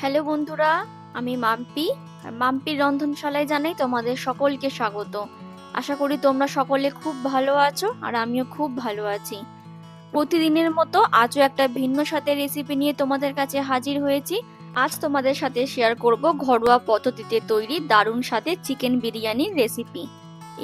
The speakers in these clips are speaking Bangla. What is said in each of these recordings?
হ্যালো বন্ধুরা, আমি মাম্পি। মাম্পির রন্ধনশালায় জানাই তোমাদের সকলকে স্বাগত। আশা করি তোমরা সকলে খুব ভালো আছো আর আমিও খুব ভালো আছি। প্রতিদিনের মতো আজও একটা ভিন্ন সাথে রেসিপি নিয়ে তোমাদের কাছে হাজির হয়েছি। আজ তোমাদের সাথে শেয়ার করব ঘরোয়া পদ্ধতিতে তৈরি দারুণ সাথে চিকেন বিরিয়ানির রেসিপি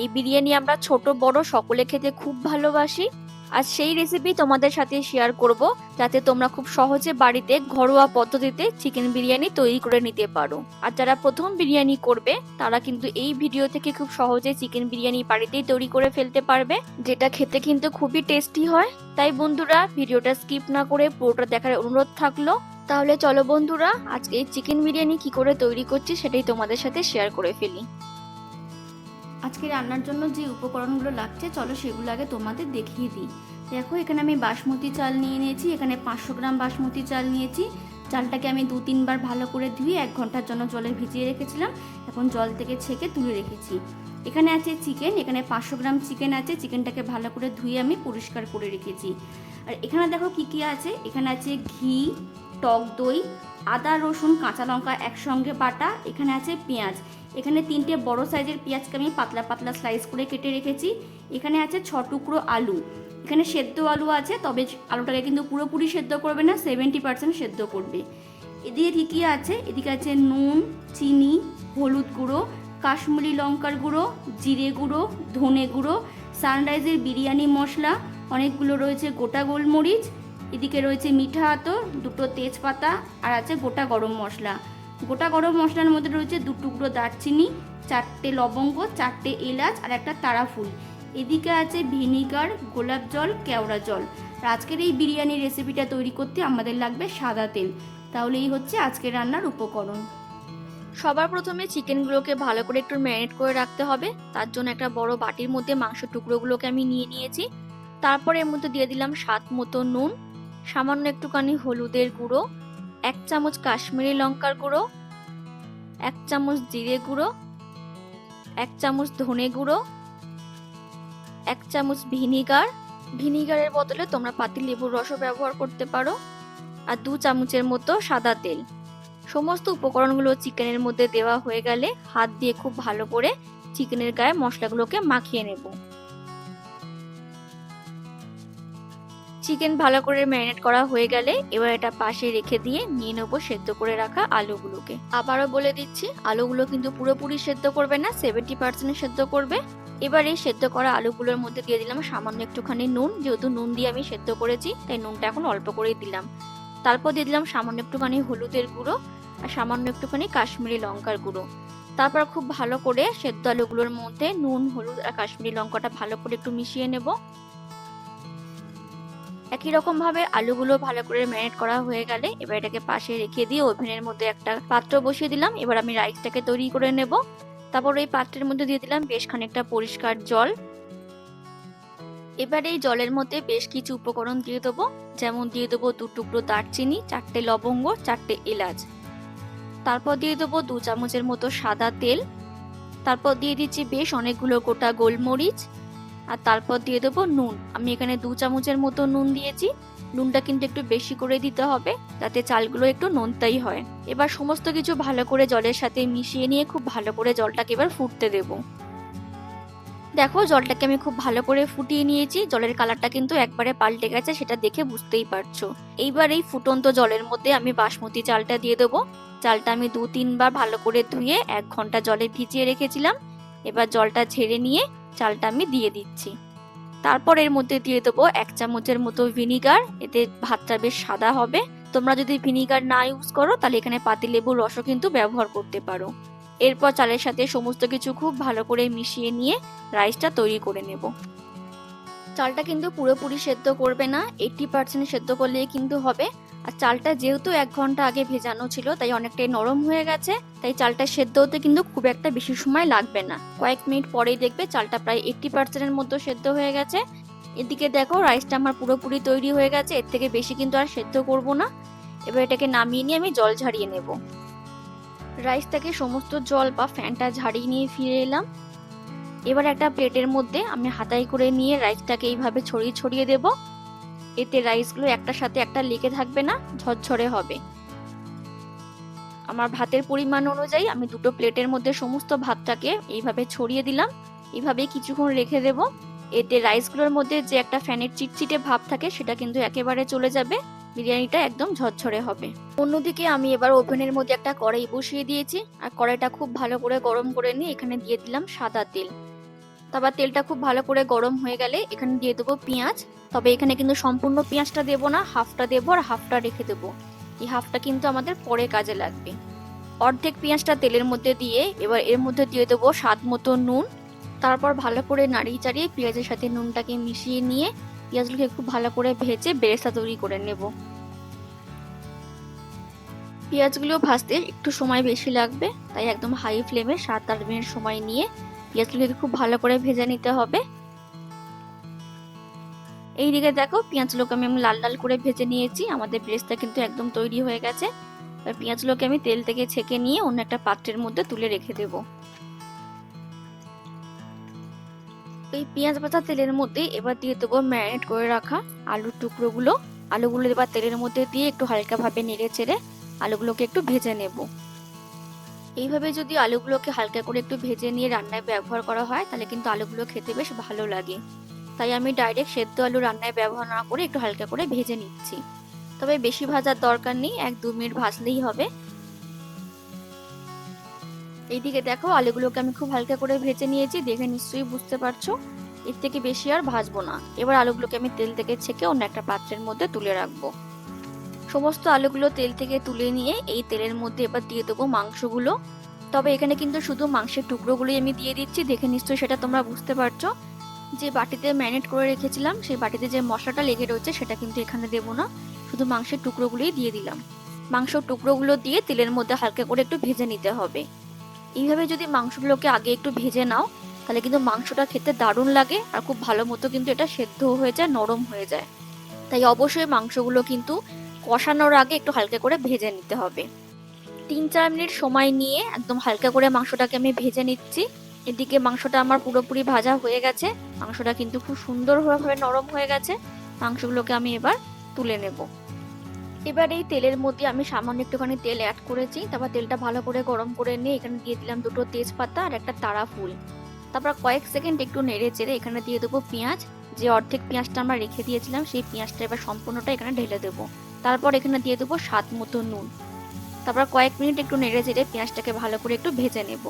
এই বিরিয়ানি আমরা ছোট, বড় সকলে খেতে খুব ভালোবাসি। আজ সেই রেসিপি তোমাদের সাথে শেয়ার করব, যাতে তোমরা খুব সহজে বাড়িতে ঘরোয়া পদ্ধতিতে চিকেন বিরিয়ানি তৈরি করে নিতে পারো। আর যারা প্রথম বিরিয়ানি করবে, তারা কিন্তু এই ভিডিও থেকে খুব সহজে চিকেন বিরিয়ানি বাড়িতেই তৈরি করে ফেলতে পারবে, যেটা খেতে কিন্তু খুবই টেস্টি হয়। তাই বন্ধুরা, ভিডিওটা স্কিপ না করে পুরোটা দেখার অনুরোধ থাকল। তাহলে চলো বন্ধুরা, আজকে এই চিকেন বিরিয়ানি কি করে তৈরি করছি সেটাই তোমাদের সাথে শেয়ার করে ফেলি। আজকে রান্নার জন্য যে উপকরণগুলো লাগছে, চলো সেগুলো আগে তোমাদের দেখিয়ে দিই। দেখো, এখানে আমি বাসমতি চাল নিয়ে নিয়েছি, এখানে পাঁচশো গ্রাম বাসমতি চাল নিয়েছি। চালটাকে আমি দু তিনবার ভালো করে ধুয়ে এক ঘণ্টার জন্য জলে ভিজিয়ে রেখেছিলাম। এখন জল থেকে ছেঁকে তুলে রেখেছি। এখানে আছে চিকেন, এখানে পাঁচশো গ্রাম চিকেন আছে, চিকেনটাকে ভালো করে ধুয়ে আমি পরিষ্কার করে রেখেছি। আর এখানে দেখো কি কি আছে? এখানে আছে ঘি, টক দই, আদা, রসুন, কাঁচা লঙ্কা একসঙ্গে বাটা, এখানে আছে পেঁয়াজ। এখানে তিনটে বড় সাইজের পেঁয়াজকে আমি পাতলা পাতলা স্লাইস করে কেটে রেখেছি। এখানে আছে ছ টুকরো আলু। এখানে সেদ্ধ আলু আছে, তবে আলুটাকে কিন্তু পুরোপুরি সেদ্ধ করবে না সেভেন্টি পার্সেন্ট সেদ্ধ করবে। এদিকে কী কী আছে, এদিকে আছে নুন, চিনি, হলুদ গুঁড়ো, কাশ্মীরি লঙ্কার গুঁড়ো, জিরে গুঁড়ো, ধনে গুঁড়ো সানরাইজের বিরিয়ানি মশলা, অনেকগুলো রয়েছে গোটা গোলমরিচ, এদিকে রয়েছে মিঠা আতর, দুটো তেজপাতা, আর আছে গোটা গরম মশলা। গোটা গরম মশলার মধ্যে রয়েছে দু টুকরো দারচিনি, চারটে লবঙ্গ, চারটে এলাচ আর একটা তারা ফুল। এদিকে আছে ভিনিগার, গোলাপ জল, কেওড়া জল। আর আজকের এই বিরিয়ানির রেসিপিটা তৈরি করতে আমাদের লাগবে সাদা তেল। তাহলে এই হচ্ছে আজকের রান্নার উপকরণ। সবার প্রথমে চিকেনগুলোকে ভালো করে একটু ম্যারিনেট করে রাখতে হবে। তার জন্য একটা বড় বাটির মধ্যে মাংস টুকরোগুলোকে আমি নিয়ে নিয়েছি। তারপরে এর মধ্যে দিয়ে দিলাম স্বাদ মতো নুন, সামান্য একটুখানি হলুদের গুঁড়ো এক চামচ কাশ্মীরি লঙ্কার গুঁড়ো, এক চামচ জিরে গুঁড়ো, এক চামচ ধনে গুঁড়ো, এক চামচ ভিনিগার। ভিনিগারের বদলে তোমরা পাতি লেবুর রসও ব্যবহার করতে পারো। আর দু চামচের মতো সাদা তেল। সমস্ত উপকরণগুলো চিকেনের মধ্যে দেওয়া হয়ে গেলে হাত দিয়ে খুব ভালো করে চিকেনের গায়ে মশলাগুলোকে মাখিয়ে নেব। চিকেন ভালো করে ম্যারিনেট করা হয়ে গেলে এবার এটা পাশে রেখে দিয়ে নিয়ে নেব সেদ্ধ করে রাখা আলুগুলোকে। আবারও বলে দিচ্ছি, আলুগুলো কিন্তু পুরোপুরি সেদ্ধ করবে না সেভেন্টি পার্সেন্ট সেদ্ধ করবে। এবার এই সেদ্ধ করা আলুগুলোর মধ্যে দিয়ে দিলাম সামান্য একটুখানি নুন, যেহেতু নুন দিয়ে আমি সেদ্ধ করেছি, তাই নুনটা এখন অল্প করেই দিলাম। তারপর দিয়ে দিলাম সামান্য একটুখানি হলুদের গুঁড়ো আর সামান্য একটুখানি কাশ্মীরি লঙ্কার গুঁড়ো। তারপর খুব ভালো করে সেদ্ধ আলুগুলোর মধ্যে নুন, হলুদ আর কাশ্মীরি লঙ্কাটা ভালো করে একটু মিশিয়ে নেব। একই রকম ভাবে আলুগুলো ভালো করে ম্যারিনেট করা হয়ে গেলে এবার এটাকে পাশে রেখে দিয়ে ওভেনের মধ্যে একটা পাত্র বসিয়ে দিলাম। এবার আমি রাইসটাকে তৈরি করে নেব। তারপর ওই পাত্রের মধ্যে দিয়ে দিলাম বেশ খানিকটা পরিষ্কার জল। এবার এই জলের মধ্যে বেশ কিছু উপকরণ দিয়ে দেবো। যেমন দিয়ে দেবো দু টুকরো দারচিনি, চারটে লবঙ্গ, চারটে এলাচ। তারপর দিয়ে দেবো দু চামচের মতো সাদা তেল। তারপর দিয়ে দিচ্ছি বেশ অনেকগুলো গোটা গোলমরিচ। আর তারপর দিয়ে দেবো নুন। আমি এখানে দু চামচের মতো নুন দিয়েছি। নুনটা কিন্তু একটু বেশি করে দিতে হবে, যাতে চালগুলো একটু নোনতাই হয়। এবার সমস্ত কিছু ভালো করে জলের সাথে মিশিয়ে নিয়ে খুব ভালো করে জলটাকে এবার ফুটতে দেব। দেখো, জলটাকে আমি খুব ভালো করে ফুটিয়ে নিয়েছি। জলের কালারটা কিন্তু একবারে পাল্টে গেছে, সেটা দেখে বুঝতেই পারছ। এইবার এই ফুটন্ত জলের মধ্যে আমি বাসমতি চালটা দিয়ে দেবো। চালটা আমি দু, তিনবার ভালো করে ধুয়ে এক ঘণ্টা জলে ভিজিয়ে রেখেছিলাম। এবার জলটা ঝেড়ে নিয়ে চালটা আমি দিয়ে দিচ্ছি। তারপর এর মধ্যে দিয়ে দেবো এক চামচের মতো ভিনিগার, এতে ভাতটা বেশ সাদা হবে। তোমরা যদি ভিনিগার না ইউজ করো, তাহলে এখানে পাতিলেবুর রসও কিন্তু ব্যবহার করতে পারো। এরপর চালের সাথে সমস্ত কিছু খুব ভালো করে মিশিয়ে নিয়ে রাইসটা তৈরি করে নেব। চালটা কিন্তু পুরোপুরি সেদ্ধ করবে না এইটি পার্সেন্ট সেদ্ধ করলে কিন্তু হবে। আর চালটা যেহেতু এক ঘণ্টা আগে ভেজানো ছিল, তাই অনেকটাই নরম হয়ে গেছে। তাই চালটা সেদ্ধ হতে কিন্তু খুব একটা বেশি সময় লাগবে না। কয়েক মিনিট পরেই দেখবে চালটা প্রায় এইটটি পার্সেন্টের মতো সেদ্ধ হয়ে গেছে। এদিকে দেখো রাইসটা আমার পুরোপুরি তৈরি হয়ে গেছে। এর থেকে বেশি কিন্তু আর সেদ্ধ করব না। এবার এটাকে নামিয়ে নিয়ে আমি জল ঝাড়িয়ে নেব। রাইসটাকে সমস্ত জল বা ফ্যানটা ঝাড়িয়ে নিয়ে ফিরে এলাম। এবার একটা প্লেটের মধ্যে আমি হাতাই করে নিয়ে রাইসটাকে এইভাবে ছড়িয়ে ছড়িয়ে দেবো। এতে রাইসগুলো একটার সাথে একটা লেগে থাকবে না, ঝরঝরে হবে। আমার ভাতের পরিমাণ অনুযায়ী আমি দুটো প্লেটের মধ্যে সমস্ত ভাতটাকে এইভাবে ছড়িয়ে দিলাম। এইভাবে কিছুক্ষণ রেখে দেব। এতে রাইসগুলোর মধ্যে যে একটা ফ্যানের চিটচিটে ভাব থাকে, সেটা কিন্তু একেবারে চলে যাবে। বিরিয়ানিটা একদম ঝরঝরে হবে। অন্যদিকে আমি এবার ওভেনের মধ্যে একটা কড়াই বসিয়ে দিয়েছি। আর কড়াইটা খুব ভালো করে গরম করে নিয়ে এখানে দিয়ে দিলাম সাদা তেল। তারপর তেলটা খুব ভালো করে গরম হয়ে গেলে এখানে দিয়ে দেবো পেঁয়াজ। তবে এখানে কিন্তু সম্পূর্ণ পেঁয়াজটা দেবো না, হাফটা দেবো আর হাফটা রেখে দেবো। এই হাফটা কিন্তু আমাদের পরে কাজে লাগবে। অর্ধেক পেঁয়াজটা তেলের মধ্যে দিয়ে এবার এর মধ্যে দিয়ে দেবো স্বাদ মতো নুন। তারপর ভালো করে নাড়িয়ে চাড়িয়ে পেঁয়াজের সাথে নুনটাকে মিশিয়ে নিয়ে পেঁয়াজগুলোকে খুব ভালো করে ভেজে বেরেস্তা তৈরি করে নেব। পেঁয়াজগুলো ভাজতে একটু সময় বেশি লাগবে, তাই একদম হাই ফ্লেমে সাত আট মিনিট সময় নিয়ে পেঁয়াজগুলোকে খুব ভালো করে ভেজে নিতে হবে। এইদিকে দেখো পেঁয়াজগুলোকে আমি লাল লাল করে ভেজে নিয়েছি, আমাদের ব্রেস্তা কিন্তু একদম তৈরি হয়ে গেছে। এবার পেঁয়াজগুলোকে আমি তেল থেকে ছেঁকে নিয়ে অন্য একটা পাত্রের মধ্যে তুলে রেখে দেব। এই পেঁয়াজ ভাজা তেলের মধ্যে এবার দিয়ে দেবো ম্যারিনেট করে রাখা আলুর টুকরোগুলো। আলুগুলো এবার তেলের মধ্যে দিয়ে একটু হালকাভাবে নেড়ে চেড়ে আলুগুলোকে একটু ভেজে নেব। এইভাবে যদি আলুগুলোকে হালকা করে একটু ভেজে নিয়ে রান্নায় ব্যবহার করা হয়, তাহলে কিন্তু আলুগুলো খেতে বেশ ভালো লাগে। তাই আমি ডাইরেক্ট সেদ্ধ আলু রান্নায় ব্যবহার না করে একটু হালকা করে ভেজে নিচ্ছি। তবে বেশি ভাজার দরকার নেই, এক দু মিনিট ভাজলেই হবে। এইদিকে দেখো, আলুগুলোকে আমি খুব হালকা করে ভেজে নিয়েছি, দেখে নিশ্চয়ই বুঝতে পারছ। এর থেকে বেশি আর ভাজবো না। এবার আলুগুলোকে আমি তেল থেকে ছেঁকে অন্য একটা পাত্রের মধ্যে তুলে রাখব। সমস্ত আলুগুলো তেল থেকে তুলে নিয়ে এই তেলের মধ্যে এবার দিয়ে দেবো মাংসগুলো। তবে এখানে কিন্তু শুধু মাংসের টুকরোগুলোই আমি দিয়ে দিচ্ছি, দেখে নিশ্চয়ই সেটা তোমরা বুঝতে পারছ। যে বাটিতে ম্যারিনেট করে রেখেছিলাম, সেই বাটিতে যে মশলাটা লেগে রয়েছে সেটা কিন্তু এখানে দেবো না, শুধু মাংসের টুকরোগুলোই দিয়ে দিলাম। মাংসর টুকরোগুলো দিয়ে তেলের মধ্যে হালকা করে একটু ভেজে নিতে হবে। এইভাবে যদি মাংসগুলোকে আগে একটু ভেজে নাও, তাহলে কিন্তু মাংসটা খেতে দারুণ লাগে আর খুব ভালো মতো কিন্তু এটা সেদ্ধ হয়ে যায়, নরম হয়ে যায়। তাই অবশ্যই মাংসগুলো কিন্তু কষানোর আগে একটু হালকা করে ভেজে নিতে হবে। তিন চার মিনিট সময় নিয়ে একদম হালকা করে মাংসটাকে আমি ভেজে নিচ্ছি। এদিকে মাংসটা আমার পুরোপুরি ভাজা হয়ে গেছে। মাংসটা কিন্তু খুব সুন্দরভাবে নরম হয়ে গেছে। মাংসগুলোকে আমি এবার তুলে নেব। এবার এই তেলের মধ্যে আমি সামান্য একটুখানি তেল অ্যাড করেছি। তারপর তেলটা ভালো করে গরম করে নিয়ে এখানে দিয়ে দিলাম দুটো তেজপাতা আর একটা তারা ফুল তারপর কয়েক সেকেন্ড একটু নেড়ে চেড়ে এখানে দিয়ে দেবো পেঁয়াজ। যে অর্ধেক পেঁয়াজটা আমরা রেখে দিয়েছিলাম, সেই পেঁয়াজটা এবার সম্পূর্ণটা এখানে ঢেলে দেবো। তারপর এখানে দিয়ে দেবো স্বাদ মতো নুন। তারপর কয়েক মিনিট একটু নেড়ে চেড়ে পেঁয়াজটাকে ভালো করে একটু ভেজে নেব।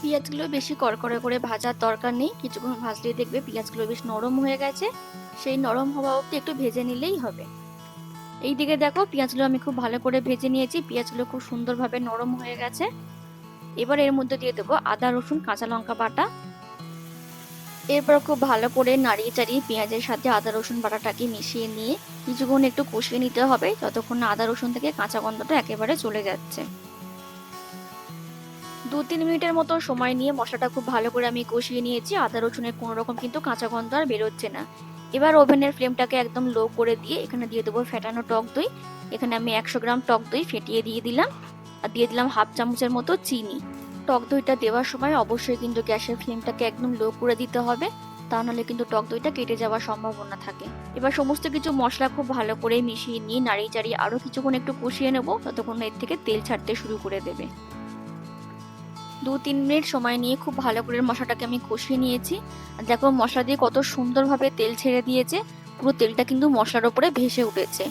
পেঁয়াজগুলো বেশি কড়কড়ে করে ভাজার দরকার নেই। কিছুক্ষণ ভাজলেই দেখবে পেঁয়াজগুলো বেশ নরম হয়ে গেছে। সেই নরম হওয়া অবধি একটু ভেজে নিলেই হবে। এই দিকে দেখো পেঁয়াজগুলো আমি খুব ভালো করে ভেজে নিয়েছি। পেঁয়াজগুলো খুব সুন্দরভাবে নরম হয়ে গেছে। এবার এর মধ্যে দিয়ে দেবো আদা, রসুন, কাঁচা লঙ্কা বাটা। এরপর খুব ভালো করে নাড়িয়ে চাড়িয়ে পেঁয়াজের সাথে আদা, রসুন বাটাটাকে মিশিয়ে নিয়ে কিছুক্ষণ একটু কষিয়ে নিতে হবে, যতক্ষণ না আদা, রসুন থেকে কাঁচা গন্ধটা একেবারে চলে যাচ্ছে। দু তিন মিনিটের মতো সময় নিয়ে মশলাটা খুব ভালো করে আমি কষিয়ে নিয়েছি। আদা, রসুনের কোনো রকম কিন্তু কাঁচা গন্ধ আর বেরোচ্ছে না। এবার ওভেনের ফ্লেমটাকে একদম লো করে দিয়ে এখানে দিয়ে দেবো ফেটানো টক দই। এখানে আমি একশো গ্রাম টক দই ফেটিয়ে দিয়ে দিলাম। আর দিয়ে দিলাম হাফ চামচের মতো চিনি। টক দইটা দেওয়ার সময় অবশ্যই কিন্তু গ্যাসের ফ্লেমটাকে একদম লো করে দিতে হবে। তা নাহলে কিন্তু টক দইটা কেটে যাওয়ার সম্ভাবনা থাকে। এবার সমস্ত কিছু মশলা খুব ভালো করে মিশিয়ে নিয়ে নাড়িয়ে চাড়িয়ে আরও কিছুক্ষণ একটু কষিয়ে নেব, ততক্ষণ এর থেকে তেল ছাড়তে শুরু করে দেবে। দু তিন মিনিট সময় নিয়ে খুব ভালো করে মশলাটাকে আমি কষিয়ে নিয়েছি। দেখো মশলা দিয়ে কত সুন্দরভাবে তেল ছেড়ে দিয়েছে, পুরো তেলটা কিন্তু মশলার ওপরে ভেসে উঠেছে।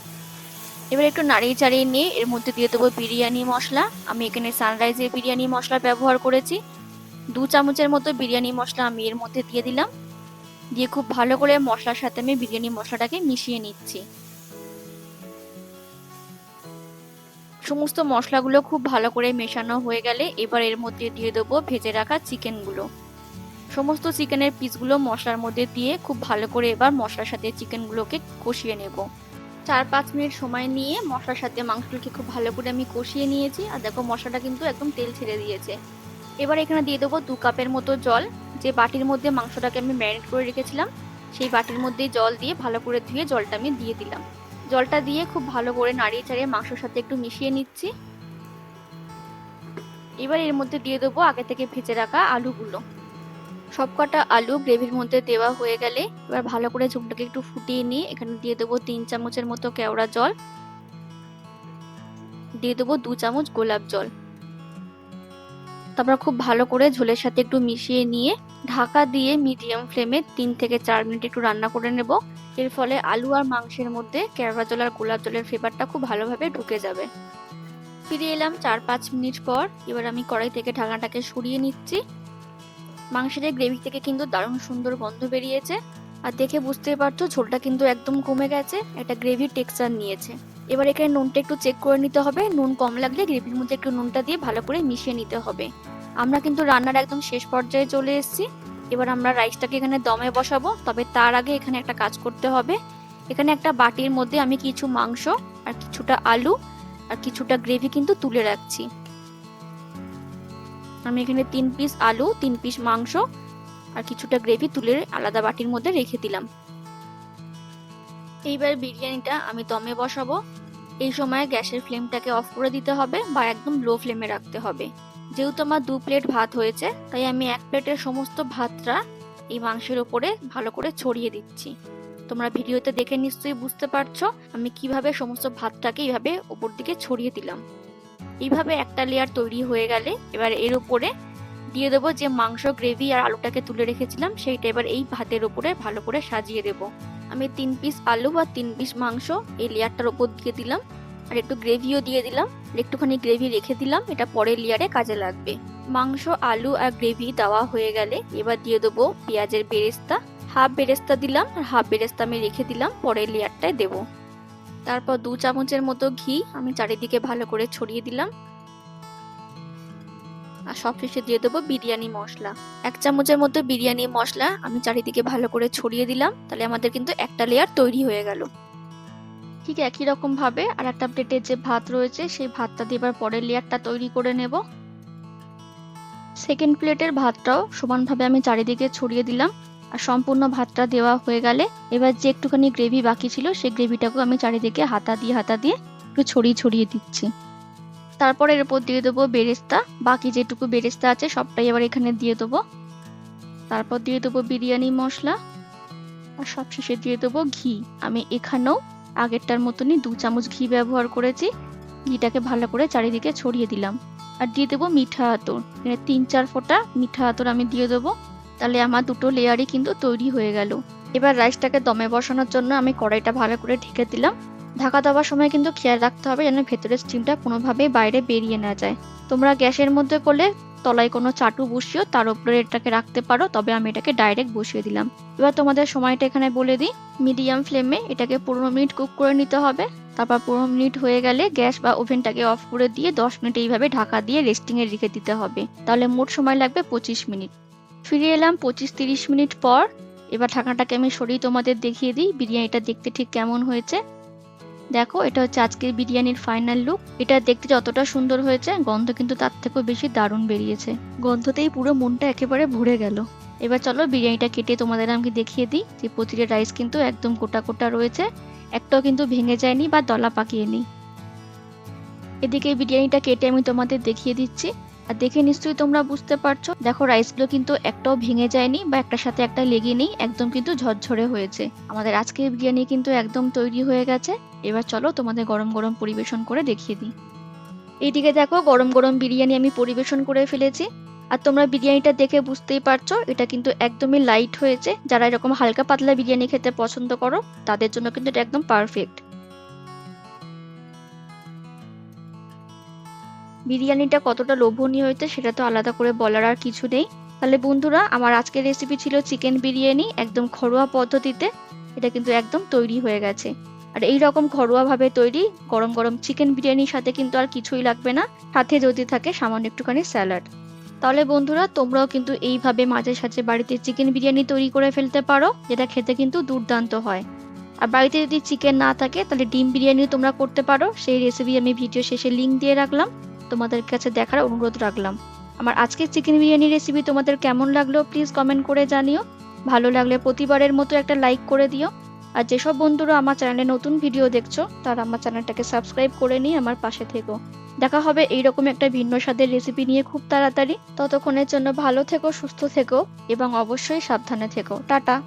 এবার একটু নাড়িয়ে চাড়িয়ে নিয়ে এর মধ্যে দিয়ে দেবো বিরিয়ানি মশলা। আমি এখানে সানরাইজের বিরিয়ানি মশলা ব্যবহার করেছি। দু চামচের মতো বিরিয়ানি মশলা আমি এর মধ্যে দিয়ে দিলাম। দিয়ে খুব ভালো করে মশলার সাথে আমি বিরিয়ানি মশলাটাকে মিশিয়ে নিচ্ছি। সমস্ত মশলাগুলো খুব ভালো করে মেশানো হয়ে গেলে এবার এর মধ্যে দিয়ে দেবো ভেজে রাখা চিকেনগুলো। সমস্ত চিকেনের পিসগুলো মশলার মধ্যে দিয়ে খুব ভালো করে এবার মশলার সাথে চিকেনগুলোকে কষিয়ে নেব। চার পাঁচ মিনিট সময় নিয়ে মশলার সাথে মাংসগুলোকে খুব ভালো করে আমি কষিয়ে নিয়েছি। আর দেখো মশলাটা কিন্তু একদম তেল ছেড়ে দিয়েছে। এবার এখানে দিয়ে দেবো দু কাপের মতো জল। যে বাটির মধ্যে মাংসটাকে আমি ম্যারিনেট করে রেখেছিলাম, সেই বাটির মধ্যেই জল দিয়ে ভালো করে ধুয়ে জলটা আমি দিয়ে দিলাম। জলটা দিয়ে খুব ভালো করে নাড়িয়ে চাড়িয়ে মাংসর সাথে একটু মিশিয়ে নিচ্ছি। এবার এর মধ্যে দিয়ে দেবো আগে থেকে ভেজে রাখা আলুগুলো। সবকটা আলু গ্রেভির মধ্যে দেওয়া হয়ে গেলে এবার ভালো করে ঝোলটাকে একটু ফুটিয়ে নিয়ে এখানে দিয়ে দেবো তিন চামচের মতো কেওড়া জল। দিয়ে দেবো দু চামচ গোলাপ জল। তারপর খুব ভালো করে ঝোলের সাথে একটু মিশিয়ে নিয়ে ঢাকা দিয়ে মিডিয়াম ফ্লেমে তিন থেকে চার মিনিট একটু রান্না করে নেব। এর ফলে আলু আর মাংসের মধ্যে কেওড়া জল আর গোলাপ জলের ফ্লেভারটা খুব ভালোভাবে ঢুকে যাবে। ফিরে এলাম চার পাঁচ মিনিট পর। এবার আমি কড়াই থেকে ঢাকনাটাকে সরিয়ে নিচ্ছি। মাংসের গ্রেভি থেকে কিন্তু দারুণ সুন্দর গন্ধ বেরিয়েছে। আর দেখে বুঝতে পারছ, ঝোলটা কিন্তু একদম কমে গেছে, একটা গ্রেভির টেক্সচার নিয়েছে। এবার এখানে নুনটা একটু চেক করে নিতে হবে। নুন কম লাগলে গ্রেভির মধ্যে একটু নুনটা দিয়ে ভালো করে মিশিয়ে নিতে হবে। আমরা কিন্তু রান্নার একদম শেষ পর্যায়ে চলে এসেছি। এবার আমরা রাইসটাকে এখানে দমে বসাবো। তবে তার আগে এখানে একটা কাজ করতে হবে। এখানে একটা বাটির মধ্যে আমি কিছু মাংস আর কিছুটা আলু আর কিছুটা গ্রেভি কিন্তু তুলে রাখছি। আমি এখানে তিন পিস আলু, তিন পিস মাংস আর কিছুটা গ্রেভি তুলে আলাদা বাটির মধ্যে রেখে দিলাম। এইবার বিরিয়ানিটা আমি দমে বসাবো। এই সময় গ্যাসের ফ্লেমটাকে অফ করে দিতে হবে বা একদম লো ফ্লেমে রাখতে হবে। যেহেতু আমার দু প্লেট ভাত হয়েছে, তাই আমি এক প্লেটের সমস্ত ভাতটা এই মাংসের ওপরে ভালো করে ছড়িয়ে দিচ্ছি। তোমরা ভিডিওতে দেখে নিশ্চয়ই বুঝতে পারছ আমি কীভাবে সমস্ত ভাতটাকে এইভাবে ওপর দিকে ছড়িয়ে দিলাম। এইভাবে একটা লেয়ার তৈরি হয়ে গেলে এবার এর উপরে দিয়ে দেবো যে মাংস গ্রেভি আর আলুটাকে তুলে রেখেছিলাম, সেইটা এবার এই ভাতের উপরে ভালো করে সাজিয়ে দেবো। আমি তিন পিস আলু বা তিন পিস মাংস এই লেয়ারটার ওপর দিয়ে দিলাম। আর একটু গ্রেভিও দিয়ে দিলাম। একটুখানি গ্রেভি রেখে দিলাম। এটা পরের লেয়ারে কাজে লাগবে। মাংস, আলু আর গ্রেভি দেওয়া হয়ে গেলে এবার দিয়ে দেবো পেঁয়াজের বেরেস্তা। হাফ বেরেস্তা দিলাম আর হাফ বেরেস্তা আমি রেখে দিলাম। পরের লেয়ারটায় দেবো। তারপর দু চামচের মতো ঘি আমি চারিদিকে ভালো করে ছড়িয়ে দিলাম। আর সবশেষে দিয়ে দেবো বিরিয়ানি মশলা। এক চামচের মতো বিরিয়ানি মশলা আমি চারিদিকে ভালো করে ছড়িয়ে দিলাম, তাহলে আমাদের কিন্তু একটা লেয়ার তৈরি হয়ে গেল। ঠিক একই রকম ভাবে আর একটা প্লেটের যে ভাত রয়েছে, সেই ভাতটা দিয়ে এবার পরের লেয়ারটা তৈরি করে নেব। সেকেন্ড প্লেটের ভাতটাও সমানভাবে আমি চারিদিকে ছড়িয়ে দিলাম। আর সম্পূর্ণ ভাতটা দেওয়া হয়ে গেলে এবার যে একটুখানি গ্রেভি বাকি ছিল, সেই গ্রেভিটাকেও আমি চারিদিকে হাতা দিয়ে হাতা দিয়ে একটু ছড়িয়ে ছড়িয়ে দিচ্ছি। তারপর এর উপর দিয়ে দেবো বেরেস্তা। বাকি যেটুকু বেরেস্তা আছে, সবটাই এবার এখানে দিয়ে দেবো। তারপর দিয়ে দেবো বিরিয়ানি মশলা। আর সবশেষে দিয়ে দেবো ঘি। আমি এখানেও আগেরটার মতনই দু চামচ ঘি ব্যবহার করেছি। ঘিটাকে ভালো করে চারিদিকে ছড়িয়ে দিলাম। আর দিয়ে দেবো মিঠা আতর। এখানে তিন, চার ফোঁটা মিঠা আতর আমি দিয়ে দেবো। তাহলে আমার দুটো লেয়ারই কিন্তু তৈরি হয়ে গেল। এবার রাইসটাকে দমে বসানোর জন্য আমি কড়াইটা ভালো করে ঢেকে দিলাম। ঢাকা দেওয়ার সময় কিন্তু খেয়াল রাখতে হবে যেন ভেতরের স্টিমটা কোনোভাবেই বাইরে বেরিয়ে না যায়। তোমরা গ্যাসের মধ্যে করলে তলায় কোনো চাটু বসিও তার উপরে এটাকে রাখতে পারো, তবে আমি এটাকে ডাইরেক্ট বসিয়ে দিলাম। এবার তোমাদের সময়টা এখানে বলে দিই। মিডিয়াম ফ্লেমে এটাকে পনেরো মিনিট কুক করে নিতে হবে। তারপর পনেরো মিনিট হয়ে গেলে গ্যাস বা ওভেনটাকে অফ করে দিয়ে দশ মিনিট এইভাবে ঢাকা দিয়ে রেস্টিংয়ে রেখে দিতে হবে। তাহলে মোট সময় লাগবে পঁচিশ মিনিট। ফিরে এলাম পঁচিশ তিরিশ মিনিট পর। এবার ঢাকনাটাকে আমি সরিয়ে তোমাদের দেখিয়ে দিই বিরিয়ানিটা দেখতে ঠিক কেমন হয়েছে। দেখো, এটা হচ্ছে আজকের বিরিয়ানির ফাইনাল লুক এটা দেখতে যতটা সুন্দর হয়েছে, গন্ধ কিন্তু তার থেকেও বেশি দারুণ বেরিয়েছে। গন্ধতেই পুরো মনটা একেবারে ভরে গেল। এবার চলো বিরিয়ানিটা কেটে তোমাদের আমি দেখিয়ে দিই যে প্রতিটা রাইস কিন্তু একদম কোটা কোটা রয়েছে। একটাও কিন্তু ভেঙে যায়নি বা দলা পাকিয়ে নি এদিকে বিরিয়ানিটা কেটে আমি তোমাদের দেখিয়ে দিচ্ছি। আর দেখে নিশ্চয়ই তোমরা বুঝতে পারছ। দেখো রাইসগুলো কিন্তু একটাও ভেঙে যায়নি বা একটার সাথে একটা লেগে নেই, একদম কিন্তু ঝরঝরে হয়েছে। আমাদের আজকের বিরিয়ানি কিন্তু একদম তৈরি হয়ে গেছে। এবার চলো তোমাদের গরম গরম পরিবেশন করে দেখিয়ে দিই। এইদিকে দেখো, গরম গরম বিরিয়ানি আমি পরিবেশন করে ফেলেছি। আর তোমরা বিরিয়ানিটা দেখে বুঝতেই পারছ, এটা কিন্তু একদমই লাইট হয়েছে। যারা এরকম হালকা পাতলা বিরিয়ানি খেতে পছন্দ করো, তাদের জন্য কিন্তু এটা একদম পারফেক্ট বিরিয়ানিটা কতটা লোভনীয় হয়েছে সেটা তো আলাদা করে বলার আর কিছু নেই। তাহলে বন্ধুরা, আমার আজকের রেসিপি ছিল চিকেন বিরিয়ানি, একদম ঘরোয়া পদ্ধতিতে। এটা কিন্তু একদম তৈরি হয়ে গেছে। আর এই রকম ঘরোয়াভাবে তৈরি গরম গরম চিকেন বিরিয়ানির সাথে কিন্তু আর কিছুই লাগবে না। সাথে যদি থাকে সামান্য একটুখানি স্যালাড তাহলে বন্ধুরা, তোমরাও কিন্তু এইভাবে মাঝে সাঝে বাড়িতে চিকেন বিরিয়ানি তৈরি করে ফেলতে পারো, যেটা খেতে কিন্তু দুর্দান্ত হয়। আর বাড়িতে যদি চিকেন না থাকে, তাহলে ডিম বিরিয়ানি তোমরা করতে পারো। সেই রেসিপি আমি ভিডিও শেষে লিঙ্ক দিয়ে রাখলাম। তোমাদের কাছে দেখার অনুরোধ রাখলাম। আমার আজকের চিকেন বিরিয়ানি রেসিপি তোমাদের কেমন লাগল প্লিজ কমেন্ট করে জানিও। ভালো লাগলে প্রতিবারের মতো একটা লাইক করে দিও। আর যেসব বন্ধুরা আমার চ্যানেলে নতুন ভিডিও দেখছ, তারা আমার চ্যানেলটাকে সাবস্ক্রাইব করে নিয়ে আমার পাশে থেকো। দেখা হবে এইরকম একটা ভিন্ন স্বাদের রেসিপি নিয়ে খুব তাড়াতাড়ি। ততক্ষণের জন্য ভালো থেকো, সুস্থ থেকো এবং অবশ্যই সাবধানে থেকো। টাটা!